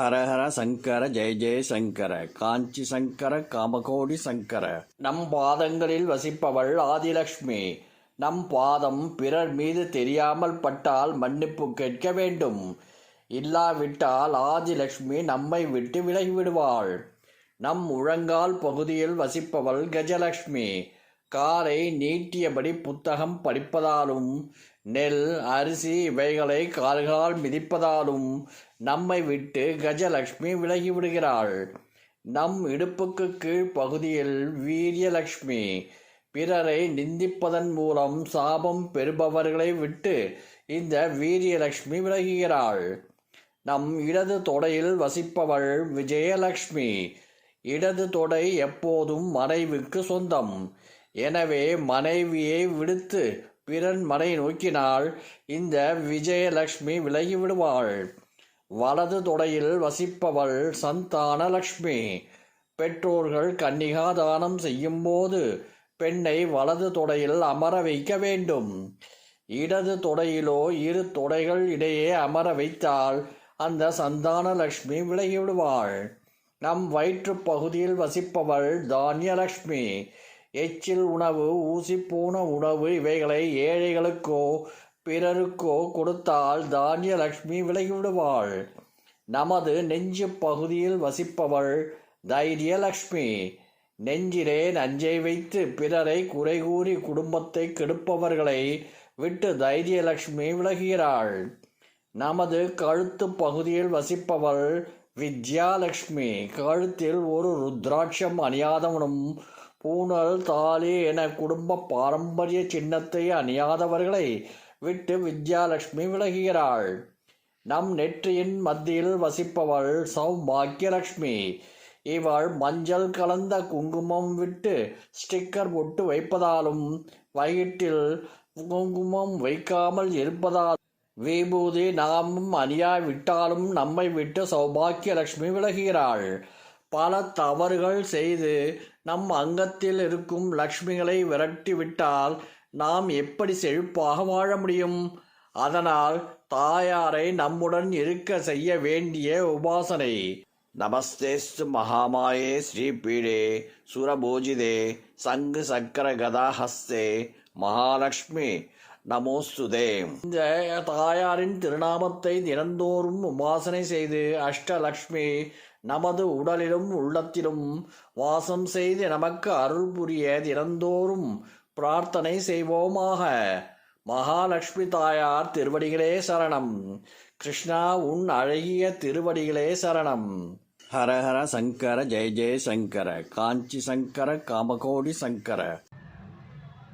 ஹரஹர சங்கர ஜெய ஜெய சங்கர காஞ்சி சங்கர காமகோடி சங்கர. நம் பாதங்களில் வசிப்பவள் ஆதிலக்ஷ்மி. நம் பாதம் பிறர் மீது தெரியாமல் பட்டால் மன்னிப்பு கேட்க வேண்டும். இல்லாவிட்டால் ஆதிலக்ஷ்மி நம்மை விட்டு விலகிவிடுவாள் நம் முழங்கால் பகுதியில் வசிப்பவள் கஜலக்ஷ்மி. காலை நீட்டியபடி புத்தகம் படிப்பதாலும் நெல் அரிசி இவைகளை கால்களால் மிதிப்பதாலும் நம்மை விட்டு கஜலக்ஷ்மி விலகிவிடுகிறாள். நம் இடுப்புக்கு கீழ் பகுதியில் வீரியலக்ஷ்மி பிறரை நிந்திப்பதன் மூலம் சாபம் பெறுபவர்களை விட்டு இந்த வீரியலக்ஷ்மி விலகுகிறாள். நம் இடது தொடையில் வசிப்பவள் விஜயலக்ஷ்மி இடது தொடை எப்போதும் மறைவுக்கு சொந்தம். எனவே மனைவியை விடுத்து பிறன் மனை நோக்கினால் இந்த விஜயலக்ஷ்மி விலகிவிடுவாள். வலது தொடையில் வசிப்பவள் சந்தான லக்ஷ்மி பெற்றோர்கள் கன்னிகாதானம் செய்யும்போது பெண்ணை வலது தொடையில் அமர வைக்க வேண்டும். இடது தொடையிலோ இரு தொடைகள் இடையே அமர வைத்தால் அந்த சந்தான லக்ஷ்மி விலகிவிடுவாள். நம் வயிற்று பகுதியில் வசிப்பவள் தானியலக்ஷ்மி. எச்சில் உணவு ஊசிப்பூன உணவு இவைகளை ஏழைகளுக்கோ பிறருக்கோ கொடுத்தால் தானியலக்ஷ்மி விலகிவிடுவாள். நமது நெஞ்சு பகுதியில் வசிப்பவள் தைரியலக்ஷ்மி நெஞ்சிலே நஞ்சை வைத்து பிறரை குறை கூறி குடும்பத்தை கெடுப்பவர்களை விட்டு தைரியலக்ஷ்மி விலகுகிறாள். நமது கழுத்து பகுதியில் வசிப்பவள் வித்யாலக்ஷ்மி கழுத்தில் ஒரு ருத்ராட்சம் அணியாதவனும் பூணல் தாலி என குடும்ப பாரம்பரிய சின்னத்தை அணியாதவர்களை விட்டு வித்யாலட்சுமி விலகுகிறாள். நம் நெற்றியின் மத்தியில் வசிப்பவள் சௌபாக்கியலட்சுமி. இவள் மஞ்சள் கலந்த குங்குமம் விட்டு ஸ்டிக்கர் போட்டு வைப்பதாலும் வயிற்றில் குங்குமம் வைக்காமல் இருப்பதால் விபூதி நாமும் அணியாவிட்டாலும் நம்மை விட்டு சௌபாக்கியலட்சுமி விலகுகிறாள். பல தவறுகள் செய்து நம் அங்கத்தில் இருக்கும் லக்ஷ்மிகளை விரட்டிவிட்டால் நாம் எப்படி செழிப்பாக வாழ முடியும்? அதனால் தாயாரை நம்முடன் இருக்க செய்ய வேண்டிய உபாசனை. நமஸ்தேஸ்து மகாமாயே ஸ்ரீபீடே சுரபோஜிதே சங்கு சக்கர கதாஹஸ்தே மகாலட்சுமி. நமோஸ்துதே. இந்த தாயாரின் திருநாமத்தை தினந்தோறும் உபாசனை செய்து அஷ்டலக்ஷ்மி நமது உடலிலும் உள்ளத்திலும் வாசம் செய்து நமக்கு அருள் புரிய தினந்தோறும் பிரார்த்தனை செய்வோமாக. மகாலட்சுமி தாயார் திருவடிகளே சரணம். கிருஷ்ணா உன் அழகிய திருவடிகளே சரணம். ஹரஹர சங்கர ஜெய ஜெய சங்கர காஞ்சி சங்கர காமகோடி சங்கர.